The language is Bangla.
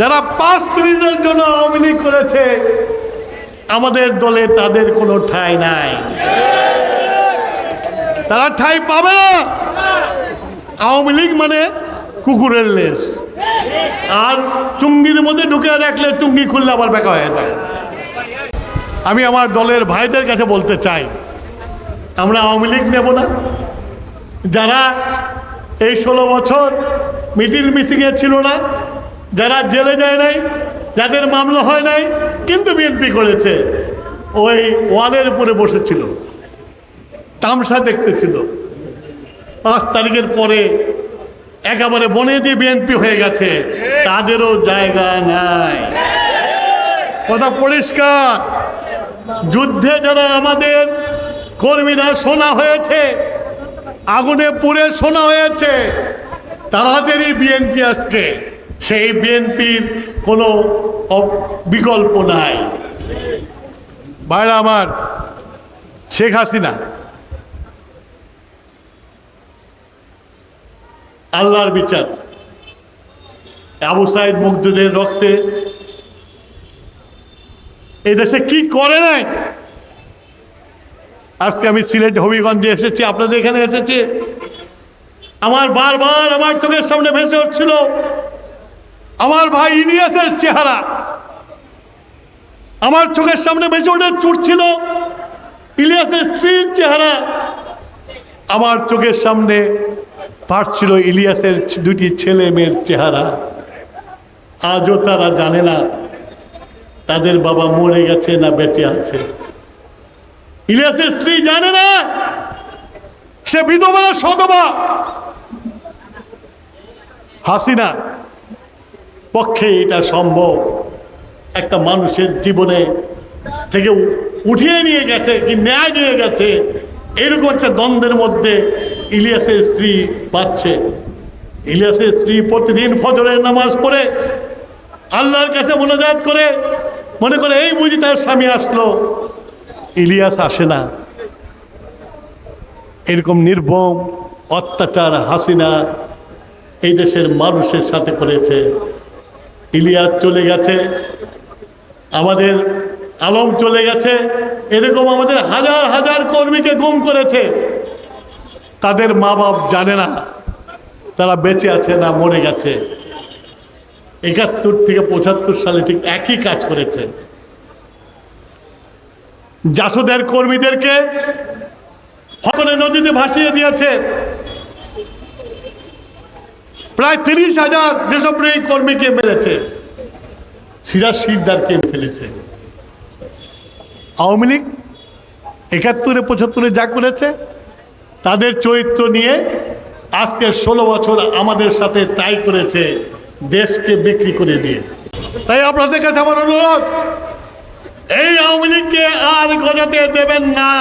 যারা পাঁচ মিনিটের জন্য আওয়ামী লীগ করেছে, আমাদের দলে তাদের কোনো ঠাঁই নাই। তারা ঠাঁই পাবে না। আওয়ামী লীগ মানে কুকুরের লেস আর চুঙ্গির মধ্যে ঢুকে রাখলে চুঙ্গি খুললে আবার বেকা হয়ে যায়। আমি আমার দলের ভাইদের কাছে বলতে চাই, আমরা আওয়ামী লীগ নেব না। যারা এই ষোলো বছর মিটিং মিসিংয়ে ছিল না যারা জেলে যায় নাই, যাদের মামলা হয় নাই, কিন্তু বিএনপি করেছে, ওই ওয়ালের উপরে বসেছিল, তামসা দেখতেছিল। পাঁচ তারিখের পরে একেবারে বনে দিয়ে বিএনপি হয়ে গেছে, তাদেরও জায়গা নাই। কথা পরিষ্কার, যুদ্ধে যারা আমাদের কর্মীরা সোনা হয়েছে, আগুনে পুড়ে সোনা হয়েছে তাদেরই বিএনপি আজকে। সেই বিএনপির কোনো বিকল্প নাই। ভাইরা আমার, শেখ হাসিনা, আল্লাহর বিচার। আবু সাইদ মুগ্ধদের রক্তে এই দেশে কি করে নাই? আজকে আমি সিলেট হবিগঞ্জে এসেছি, আপনাদের এখানে এসেছি। আমার বারবার আমার চোখের সামনে ভেসে উঠছিল আমার ভাই ইলিয়াসের চেহারা। আমার চোখের সামনে ভেসে উঠে ছুটছিল ইলিয়াসের স্ত্রীর চেহারা। আমার চোখের সামনে পারছিল ইলিয়াসের দুটি ছেলে মেয়ের চেহারা। আজও তারা জানে না তাদের বাবা মরে গেছে না বেঁচে আছে। ইলিয়াসের স্ত্রী জানে না সে বিধবা না সধবা হাসিনা পক্ষে এটা সম্ভব। একটা মানুষের জীবনে থেকে উঠিয়ে নিয়ে গেছে কি ন্যায় নিয়ে গেছে, এরকম একটা দ্বন্দ্বের মধ্যে ইলিয়াসের স্ত্রী পাচ্ছে। ইলিয়াসের স্ত্রী প্রতিদিন ফজরের নামাজ পড়ে, আল্লাহর কাছে মনোজাত করে, মনে করে, এই বুঝি তার স্বামী আসলো। ইলিয়াস আসে না। এরকম নির্মম অত্যাচার, হাসিনা এই দেশের মানুষের সাথে করেছে। ইলিয়াস চলে গেছে, আমাদের আলম চলে গেছে, এরকম আমাদের হাজার হাজার কর্মীকে গুম করেছে। তাদের মা বাপ জানে না, তারা বেঁচে আছে না মরে গেছে। একাত্তর থেকে পঁচাত্তর সালে ঠিক একই কাজ করেছে। জাসদের কর্মীদেরকে সকলে নদীতে ভাসিয়ে দিয়েছে। প্রায় তিরিশ হাজার দেশপ্রেমী কর্মীকে মেরেছে। সিরাজ সিকদারকে ফেলেছে। আওয়ামী লীগ একাত্তরে, পঁচাত্তরে যা করেছে, তাদের চরিত্র নিয়ে আজকে ষোলো বছর আমাদের সাথে তাই করেছে, দেশকে বিক্রি করে দিয়ে। তাই আপনাদের কাছে আমার অনুরোধ, এই আওয়ামী লীগকে আর গজাতে দেবেন না।